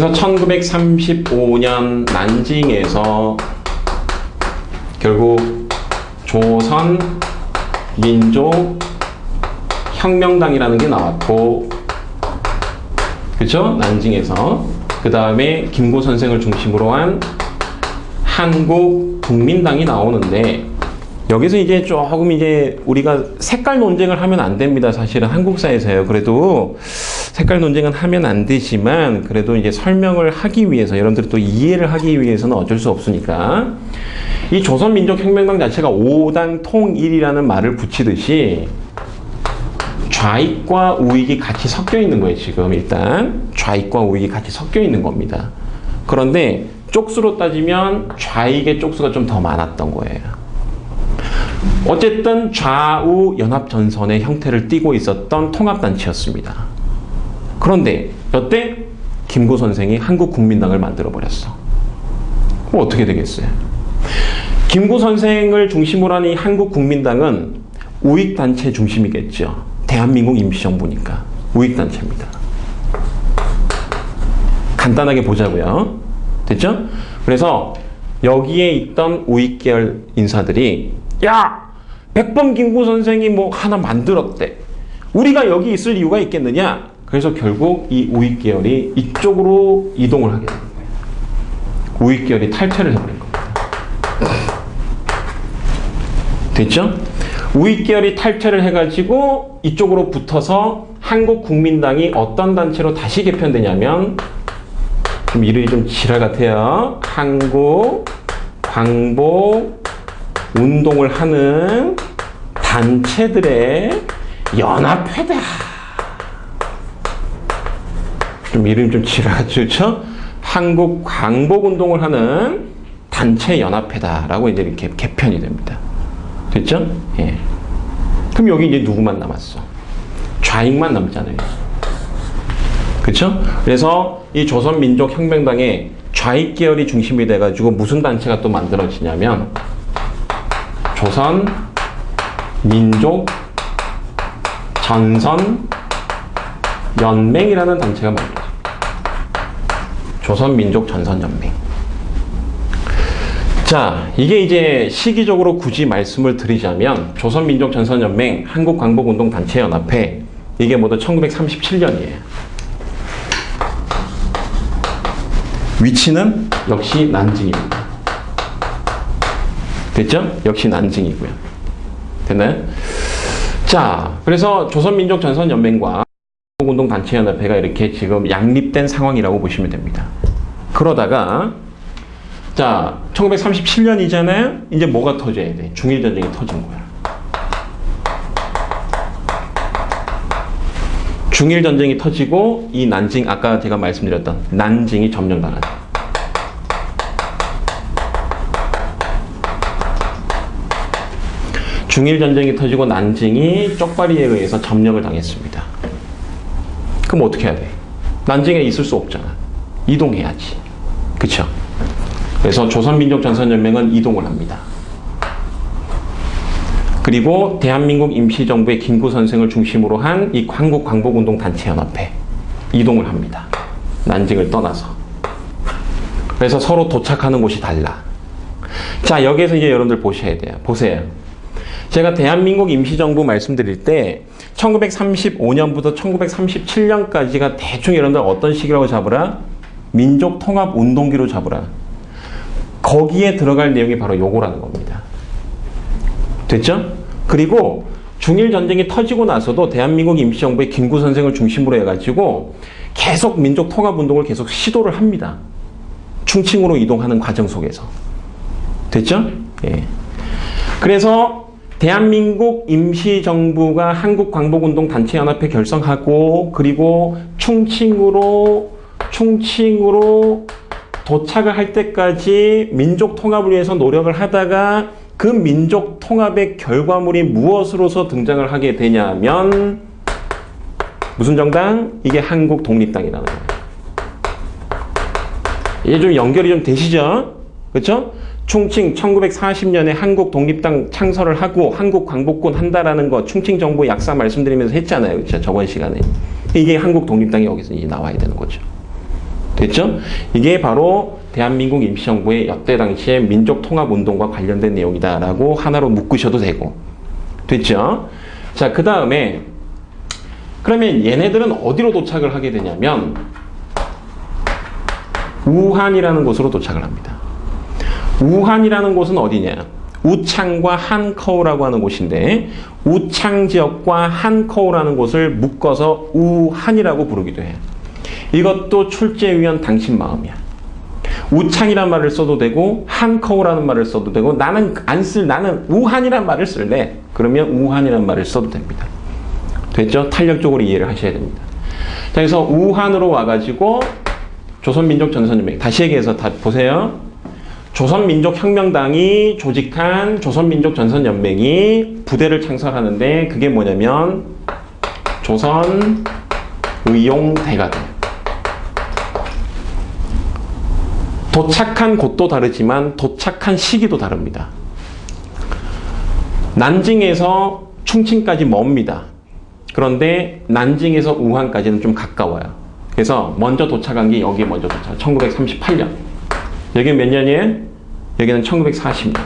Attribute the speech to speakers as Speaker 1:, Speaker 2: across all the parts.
Speaker 1: 그래서 1935년 난징에서 결국 조선 민족 혁명당이라는 게 나왔고 그죠? 난징에서 그 다음에 김구 선생을 중심으로 한 한국 국민당이 나오는데 여기서 이제 조금 이제 우리가 색깔 논쟁을 하면 안 됩니다. 사실은 한국사에서요. 그래도 색깔 논쟁은 하면 안 되지만 그래도 이제 설명을 하기 위해서 여러분들이 또 이해를 하기 위해서는 어쩔 수 없으니까 이 조선민족혁명당 자체가 5당 통일이라는 말을 붙이듯이 좌익과 우익이 같이 섞여 있는 거예요, 지금 일단. 좌익과 우익이 같이 섞여 있는 겁니다. 그런데 쪽수로 따지면 좌익의 쪽수가 좀 더 많았던 거예요. 어쨌든 좌우 연합 전선의 형태를 띠고 있었던 통합단체였습니다. 그런데 여태 김구 선생이 한국 국민당을 만들어 버렸어. 그럼 어떻게 되겠어요? 김구 선생을 중심으로 하는 이 한국 국민당은 우익 단체 중심이겠죠. 대한민국 임시정부니까 우익 단체입니다. 간단하게 보자고요. 됐죠? 그래서 여기에 있던 우익 계열 인사들이 야 백범 김구 선생이 뭐 하나 만들었대. 우리가 여기 있을 이유가 있겠느냐? 그래서 결국 이 우익 계열이 이쪽으로 이동을 하게 된 거예요. 우익 계열이 탈퇴를 해버린 겁니다. 됐죠? 우익 계열이 탈퇴를 해가지고 이쪽으로 붙어서 한국 국민당이 어떤 단체로 다시 개편되냐면 좀 이름이 좀 지랄 같아요. 한국 광복 운동을 하는 단체들의 연합회다. 좀 이름 좀 그렇죠? 한국 광복 운동을 하는 단체 연합회다라고 이제 이렇게 개편이 됩니다. 됐죠? 예. 그럼 여기 이제 누구만 남았어? 좌익만 남잖아요. 그렇죠? 그래서 이 조선민족혁명당의 좌익 계열이 중심이 돼가지고 무슨 단체가 또 만들어지냐면 조선 민족 전선 연맹이라는 단체가 만들어집니다. 조선 민족 전선 연맹. 자, 이게 이제 시기적으로 굳이 말씀을 드리자면 조선민족 전선연맹 한국광복운동 단체연합회 이게 모두 1937년이에요. 위치는 역시 난징입니다. 됐죠? 역시 난징이고요. 됐나요? 자, 그래서 조선민족 전선연맹과 운동 단체연합회가 이렇게 지금 양립된 상황이라고 보시면 됩니다. 그러다가 자, 1937년이잖아요. 이제 뭐가 터져야 돼? 중일 전쟁이 터진 거야. 중일 전쟁이 터지고 이 난징 아까 제가 말씀드렸던 난징이 점령당하죠. 중일 전쟁이 터지고 난징이 쪽발이에 의해서 점령을 당했습니다. 그럼 어떻게 해야 돼? 난징에 있을 수 없잖아. 이동해야지. 그쵸? 그래서 조선민족전선연맹은 이동을 합니다. 그리고 대한민국 임시정부의 김구 선생을 중심으로 한 이 한국광복운동 단체연합회 이동을 합니다. 난징을 떠나서. 그래서 서로 도착하는 곳이 달라. 자, 여기에서 이제 여러분들 보셔야 돼요. 보세요. 제가 대한민국 임시정부 말씀드릴 때 1935년부터 1937년까지가 대충 여러분들 어떤 시기라고 잡으라? 민족통합운동기로 잡으라. 거기에 들어갈 내용이 바로 요거라는 겁니다. 됐죠? 그리고 중일 전쟁이 터지고 나서도 대한민국 임시정부의 김구 선생을 중심으로 해가지고 계속 민족 통합 운동을 계속 시도를 합니다. 충칭으로 이동하는 과정 속에서. 됐죠? 예. 그래서 대한민국 임시정부가 한국광복운동 단체연합회 결성하고 그리고 충칭으로 충칭으로 도착을 할 때까지 민족 통합을 위해서 노력을 하다가 그 민족 통합의 결과물이 무엇으로서 등장을 하게 되냐면 무슨 정당? 이게 한국 독립당이라는 거예요. 이게 좀 연결이 좀 되시죠? 그렇죠? 충칭 1940년에 한국 독립당 창설을 하고 한국 광복군 한다라는 거 충칭 정부 약사 말씀드리면서 했잖아요. 그렇죠? 저번 시간에. 이게 한국 독립당이 여기서 이제 나와야 되는 거죠. 됐죠? 이게 바로 대한민국 임시정부의 여태 당시의 민족통합운동과 관련된 내용이다라고 하나로 묶으셔도 되고 됐죠? 자, 그 다음에 그러면 얘네들은 어디로 도착을 하게 되냐면 우한이라는 곳으로 도착을 합니다. 우한이라는 곳은 어디냐? 우창과 한커우라고 하는 곳인데 우창 지역과 한커우라는 곳을 묶어서 우한이라고 부르기도 해요. 이것도 출제위원 당신 마음이야. 우창이란 말을 써도 되고 한커우라는 말을 써도 되고 나는 안 쓸 나는 우한이란 말을 쓸래. 그러면 우한이란 말을 써도 됩니다. 됐죠? 탄력적으로 이해를 하셔야 됩니다. 자, 그래서 우한으로 와가지고 조선민족 전선연맹 다시 얘기해서 다 보세요. 조선민족혁명당이 조직한 조선민족전선연맹이 부대를 창설하는데 그게 뭐냐면 조선의용대가 돼요. 도착한 곳도 다르지만 도착한 시기도 다릅니다. 난징에서 충칭까지 멉니다. 그런데 난징에서 우한까지는 좀 가까워요. 그래서 먼저 도착한 게 여기에 먼저 도착. 1938년. 여기 몇 년이에요? 여기는 1940년.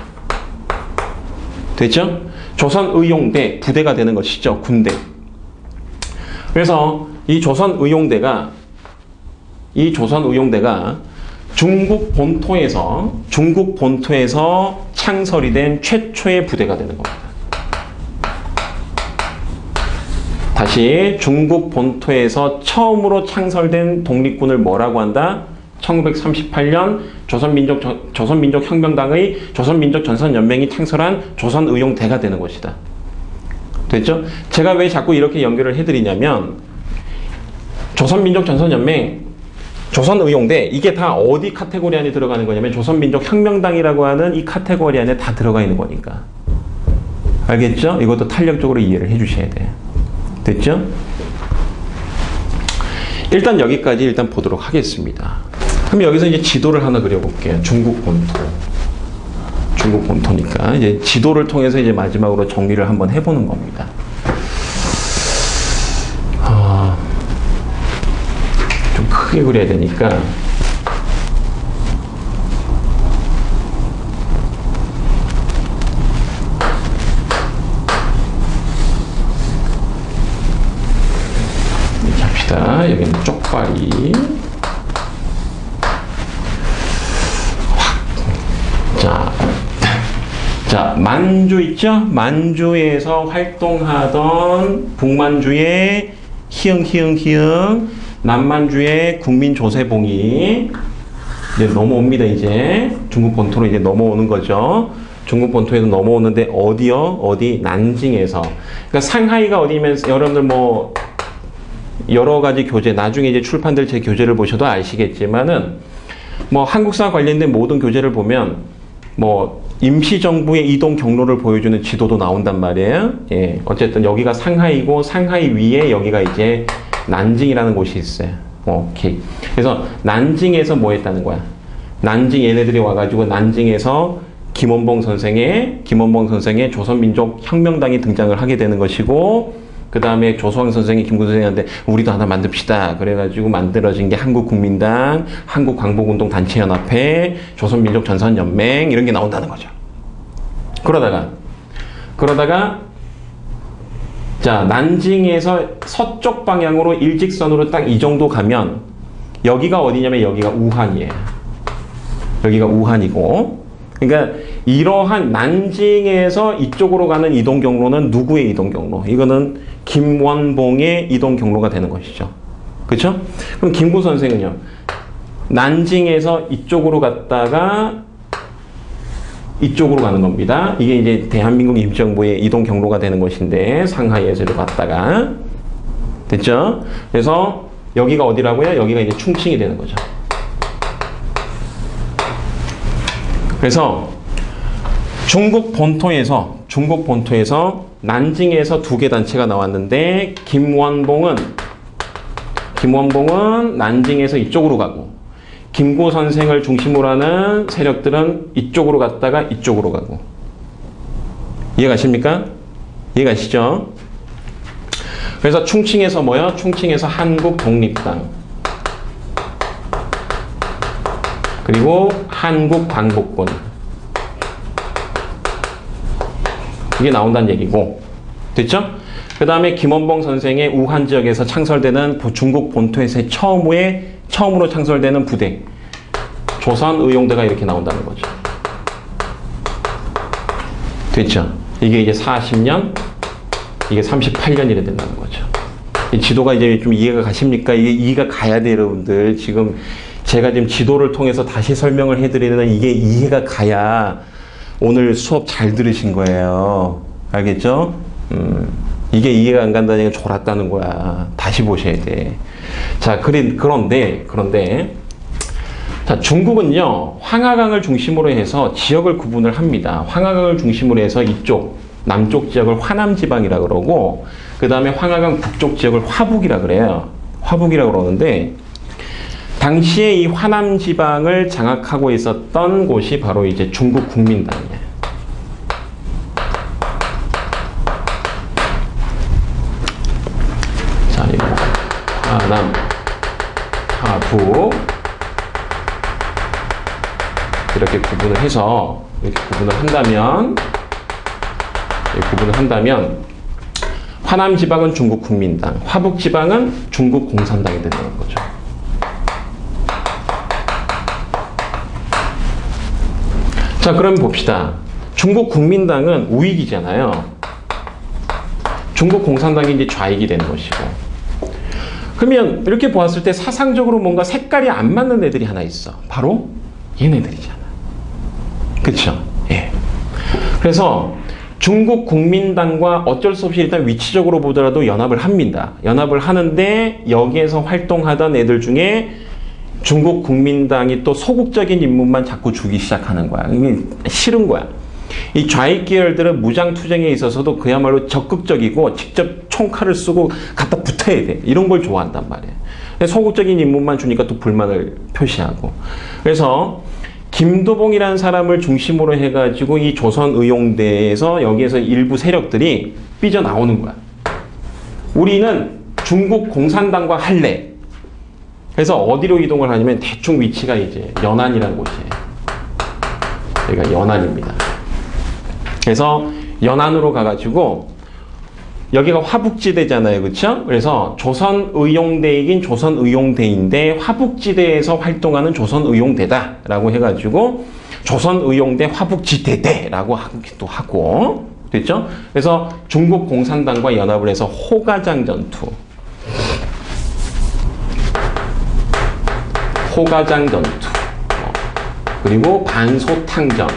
Speaker 1: 됐죠? 조선의용대 부대가 되는 것이죠. 군대. 그래서 이 조선의용대가 이 조선의용대가 중국 본토에서 중국 본토에서 창설이 된 최초의 부대가 되는 겁니다. 다시 중국 본토에서 처음으로 창설된 독립군을 뭐라고 한다? 1938년 조선민족 조선민족 혁명당의 조선민족 전선연맹이 창설한 조선의용대가 되는 것이다. 됐죠? 제가 왜 자꾸 이렇게 연결을 해드리냐면 조선민족 전선연맹 조선의용대 이게 다 어디 카테고리 안에 들어가는 거냐면 조선민족 혁명당이라고 하는 이 카테고리 안에 다 들어가 있는 거니까 알겠죠? 이것도 탄력적으로 이해를 해주셔야 돼요. 됐죠? 일단 여기까지 일단 보도록 하겠습니다. 그럼 여기서 이제 지도를 하나 그려볼게요. 중국 본토. 중국 본토니까 이제 지도를 통해서 이제 마지막으로 정리를 한번 해보는 겁니다. 아, 좀 크게 그려야 되니까. 여기는 쪽발이. 자, 자, 만주 있죠? 만주에서 활동하던 북만주의 희응, 희응, 희응, 남만주의 국민 조세봉이 이제 넘어옵니다, 이제. 중국 본토로 이제 넘어오는 거죠. 중국 본토에서 넘어오는데 어디요? 어디? 난징에서. 그러니까 상하이가 어디면 여러분들 뭐 여러 가지 교재, 나중에 이제 출판될 제 교재를 보셔도 아시겠지만은 뭐 한국사 관련된 모든 교재를 보면 뭐 임시정부의 이동 경로를 보여주는 지도도 나온단 말이에요. 예. 어쨌든 여기가 상하이고 상하이 위에 여기가 이제 난징이라는 곳이 있어요. 오케이. 그래서 난징에서 뭐 했다는 거야? 난징 얘네들이 와가지고 난징에서 김원봉 선생의 김원봉 선생의 조선민족 혁명당이 등장을 하게 되는 것이고 그 다음에 조수왕 선생이 김구 선생한테 우리도 하나 만듭시다. 그래가지고 만들어진 게 한국국민당, 한국광복운동 단체연합회, 조선민족전선연맹 이런 게 나온다는 거죠. 그러다가 그러다가 자 난징에서 서쪽 방향으로 일직선으로 딱 이 정도 가면 여기가 어디냐면 여기가 우한이에요. 여기가 우한이고 그러니까 이러한 난징에서 이쪽으로 가는 이동 경로는 누구의 이동 경로? 이거는 김원봉의 이동 경로가 되는 것이죠. 그렇죠? 그럼 김구 선생은요. 난징에서 이쪽으로 갔다가 이쪽으로 가는 겁니다. 이게 이제 대한민국 임시정부의 이동 경로가 되는 것인데 상하이에서 갔다가 됐죠? 그래서 여기가 어디라고요? 여기가 이제 충칭이 되는 거죠. 그래서 중국 본토에서 중국 본토에서 난징에서 두 개 단체가 나왔는데 김원봉은 김원봉은 난징에서 이쪽으로 가고 김구 선생을 중심으로 하는 세력들은 이쪽으로 갔다가 이쪽으로 가고 이해가십니까? 이해가시죠? 그래서 충칭에서 뭐요? 충칭에서 한국 독립당 그리고 한국 광복군. 이게 나온다는 얘기고. 됐죠? 그 다음에 김원봉 선생의 우한 지역에서 창설되는 보- 중국 본토에서 처음에, 처음으로 창설되는 부대. 조선 의용대가 이렇게 나온다는 거죠. 됐죠? 이게 이제 40년, 이게 38년이 된다는 거죠. 이 지도가 이제 좀 이해가 가십니까? 이게 이해가 가야 돼요, 여러분들. 지금 제가 지금 지도를 통해서 다시 설명을 해드리는 이게 이해가 가야 오늘 수업 잘 들으신 거예요. 알겠죠? 음, 이게 이해가 안 간다는 게 졸았다는 거야. 다시 보셔야 돼. 자, 그리- 그런데, 그런데, 자, 중국은요, 황하강을 중심으로 해서 지역을 구분을 합니다. 황하강을 중심으로 해서 이쪽, 남쪽 지역을 화남지방이라 그러고, 그 다음에 황하강 북쪽 지역을 화북이라 그래요. 화북이라 그러는데, 당시에 이 화남 지방을 장악하고 있었던 곳이 바로 이제 중국 국민당이에요. 자, 이거. 하남, 하북. 이렇게 구분을 해서 이렇게 구분을 한다면 구분을 한다면 화남 지방은 중국 국민당, 화북 지방은 중국 공산당이 된다는 거죠. 자, 그럼 봅시다. 중국 국민당은 우익이잖아요. 중국 공산당이 이제 좌익이 되는 것이고. 그러면 이렇게 보았을 때 사상적으로 뭔가 색깔이 안 맞는 애들이 하나 있어. 바로 얘네들이잖아. 그쵸? 예. 그래서 중국 국민당과 어쩔 수 없이 일단 위치적으로 보더라도 연합을 합니다. 연합을 하는데 여기에서 활동하던 애들 중에 중국 국민당이 또 소극적인 인물만 자꾸 주기 시작하는 거야. 이게 싫은 거야. 이 좌익 계열들은 무장 투쟁에 있어서도 그야말로 적극적이고 직접 총칼을 쓰고 갖다 붙어야 돼. 이런 걸 좋아한단 말이야. 소극적인 인물만 주니까 또 불만을 표시하고. 그래서 김도봉이라는 사람을 중심으로 해가지고 이 조선의용대에서 여기에서 일부 세력들이 삐져나오는 거야. 우리는 중국 공산당과 할래. 그래서 어디로 이동을 하냐면 대충 위치가 이제 연안이라는 곳이에요. 여기가 연안입니다. 그래서 연안으로 가가지고 여기가 화북지대잖아요, 그렇죠? 그래서 조선의용대이긴 조선의용대인데 화북지대에서 활동하는 조선의용대다라고 해가지고 조선의용대 화북지대대라고 하기도 하고 됐죠? 그래서 중국 공산당과 연합을 해서 호가장 전투, 호가장 전투, 어, 그리고 반소탕전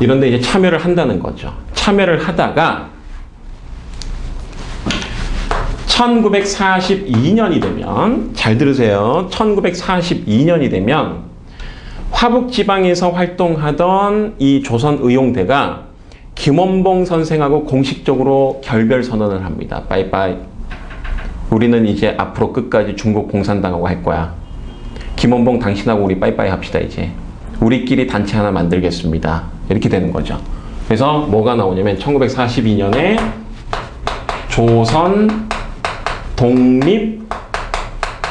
Speaker 1: 이런데 이제 참여를 한다는 거죠. 참여를 하다가 1942년이 되면 잘 들으세요. 1942년이 되면 화북 지방에서 활동하던 이 조선 의용대가 김원봉 선생하고 공식적으로 결별 선언을 합니다. 빠이빠이. 우리는 이제 앞으로 끝까지 중국 공산당하고 할 거야. 김원봉 당신하고 우리 빠이빠이 합시다 이제. 우리끼리 단체 하나 만들겠습니다. 이렇게 되는 거죠. 그래서 뭐가 나오냐면 1942년에 조선 독립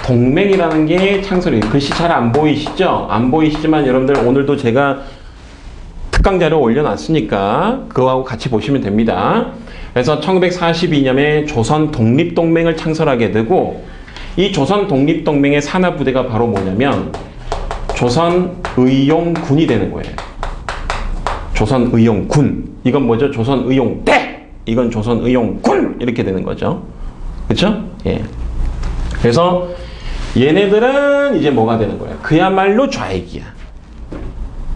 Speaker 1: 동맹이라는 게 창설이 글씨 잘 안 보이시죠? 안 보이시지만 여러분들 오늘도 제가 특강 자료 올려놨으니까 그거하고 같이 보시면 됩니다. 그래서 1942년에 조선 독립동맹을 창설하게 되고 이 조선 독립동맹의 산하부대가 바로 뭐냐면 조선의용군이 되는 거예요. 조선의용군. 이건 뭐죠? 조선의용대. 이건 조선의용군. 이렇게 되는 거죠. 그렇죠? 예. 그래서 얘네들은 이제 뭐가 되는 거야? 그야말로 좌익이야.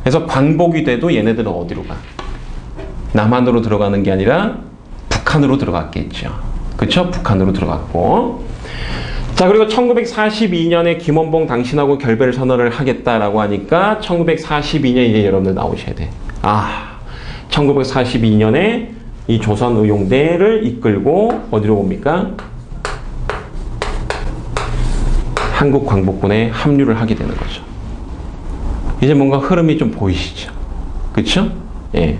Speaker 1: 그래서 광복이 돼도 얘네들은 어디로 가? 남한으로 들어가는 게 아니라 북한으로 들어갔겠죠. 그렇죠? 북한으로 들어갔고. 자, 그리고 1942년에 김원봉 당신하고 결별 선언을 하겠다라고 하니까 1942년 이제 여러분들 나오셔야 돼. 아, 1942년에 이 조선의용대를 이끌고 어디로 옵니까? 한국 광복군에 합류를 하게 되는 거죠. 이제 뭔가 흐름이 좀 보이시죠? 그쵸? 예.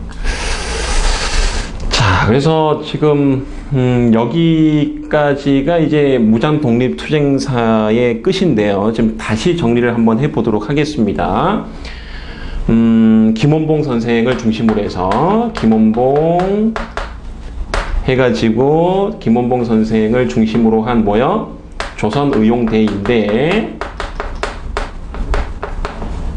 Speaker 1: 그래서 지금 음, 여기까지가 이제 무장 독립 투쟁사의 끝인데요. 지금 다시 정리를 한번 해보도록 하겠습니다. 음, 김원봉 선생을 중심으로 해서 김원봉 해가지고 김원봉 선생을 중심으로 한 뭐요? 조선의용대인데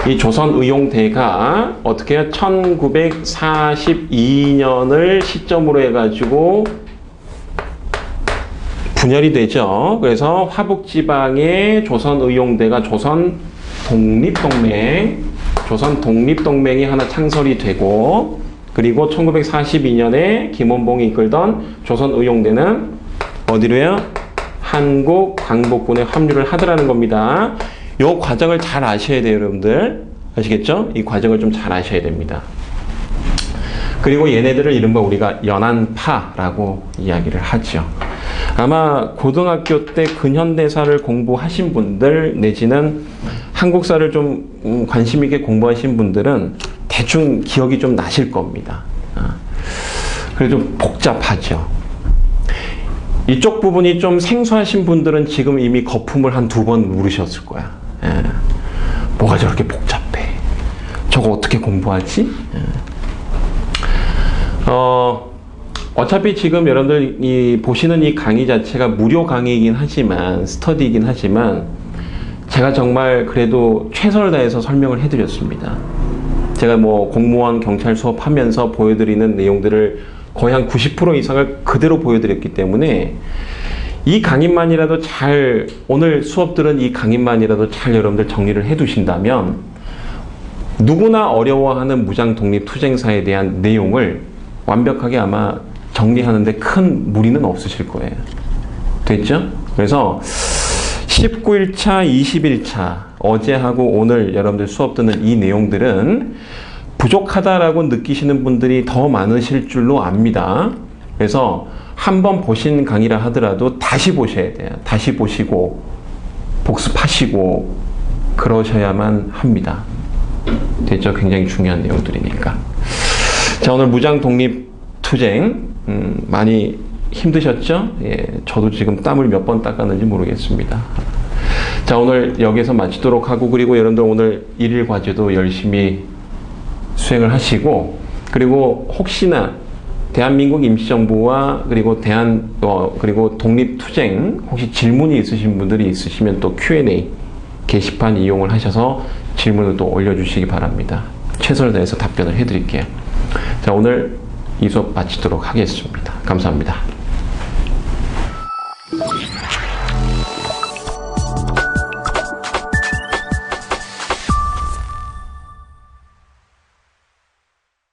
Speaker 1: 이 조선의용대가 어떻게 해요? 1942년을 시점으로 해가지고 분열이 되죠. 그래서 화북지방의 조선의용대가 조선 독립동맹, 조선 독립동맹이 하나 창설이 되고, 그리고 1942년에 김원봉이 이끌던 조선의용대는 어디로요? 한국 광복군에 합류를 하더라는 겁니다. 요 과정을 잘 아셔야 돼요, 여러분들. 아시겠죠? 이 과정을 좀 잘 아셔야 됩니다. 그리고 얘네들을 이른바 우리가 연안파라고 이야기를 하죠. 아마 고등학교 때 근현대사를 공부하신 분들 내지는 한국사를 좀 음, 관심 있게 공부하신 분들은 대충 기억이 좀 나실 겁니다. 아, 그래도 좀 복잡하죠. 이쪽 부분이 좀 생소하신 분들은 지금 이미 거품을 한 두 번 물으셨을 거야. 예. 뭐가 저렇게 복잡해? 저거 어떻게 공부하지? 예. 어, 어차피 지금 여러분들 이 보시는 이 강의 자체가 무료 강의이긴 하지만 스터디이긴 하지만 제가 정말 그래도 최선을 다해서 설명을 해드렸습니다. 제가 뭐 공무원 경찰 수업하면서 보여드리는 내용들을 거의 한 90% 이상을 그대로 보여드렸기 때문에 이 강의만이라도 잘 오늘 수업 들은 이 강의만이라도 잘 여러분들 정리를 해 두신다면 누구나 어려워하는 무장 독립 투쟁사에 대한 내용을 완벽하게 아마 정리하는데 큰 무리는 없으실 거예요. 됐죠? 그래서 19일차, 21차 어제하고 오늘 여러분들 수업 듣는 이 내용들은 부족하다라고 느끼시는 분들이 더 많으실 줄로 압니다. 그래서 한 번 보신 강의라 하더라도 다시 보셔야 돼요. 다시 보시고 복습하시고 그러셔야만 합니다. 됐죠? 굉장히 중요한 내용들이니까. 자, 오늘 무장 독립 투쟁 음, 많이 힘드셨죠? 예, 저도 지금 땀을 몇 번 닦았는지 모르겠습니다. 자, 오늘 여기서 마치도록 하고 그리고 여러분들 오늘 일일 과제도 열심히 수행을 하시고 그리고 혹시나 대한민국 임시정부와 그리고 대한 어, 그리고 독립투쟁 혹시 질문이 있으신 분들이 있으시면 또 Q&A 게시판 이용을 하셔서 질문을 또 올려주시기 바랍니다. 최선을 다해서 답변을 해드릴게요. 자 오늘 이 수업 마치도록 하겠습니다. 감사합니다.